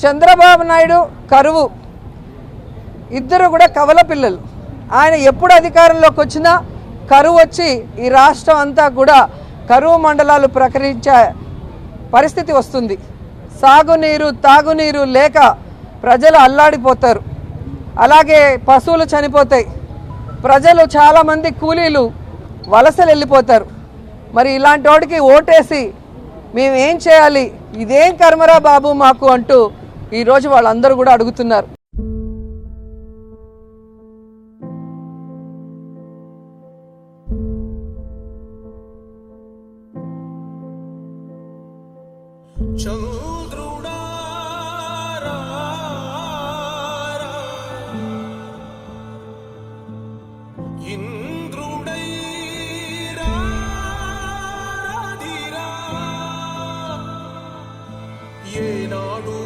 చంద్రబాబు నాయుడు కరువు. ఇద్దరు కూడా కవల పిల్లలు. ఆయన ఎప్పుడు అధికారంలోకి వచ్చినా కరువు వచ్చి ఈ రాష్ట్రం అంతా కూడా కరువు మండలాలు ప్రకటించే పరిస్థితి వస్తుంది. సాగునీరు తాగునీరు లేక ప్రజలు అల్లాడిపోతారు. అలాగే పశువులు చనిపోతాయి. ప్రజలు చాలామంది కూలీలు వలసలు వెళ్ళిపోతారు మరి ఇలాంటి వాడికి ఓటేసి మేమేం చేయాలి? ఇదేం కర్మరా బాబు మాకు అంటూ ఈరోజు వాళ్ళందరూ కూడా అడుగుతున్నారు. ఏనాడు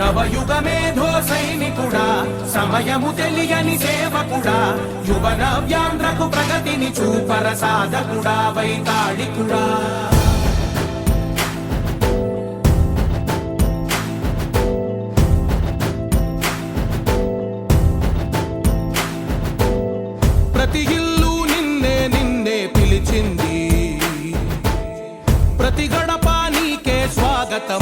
నవయుగ మేధో సైనికుడా సమయము తెలియని సేవకుడా యువన వ్యాంధ్రకు ప్రగతిని చూపర సాధకుడా వైతాళికుడా. ప్రతి ఇల్లు గడప నీకే స్వాగతం.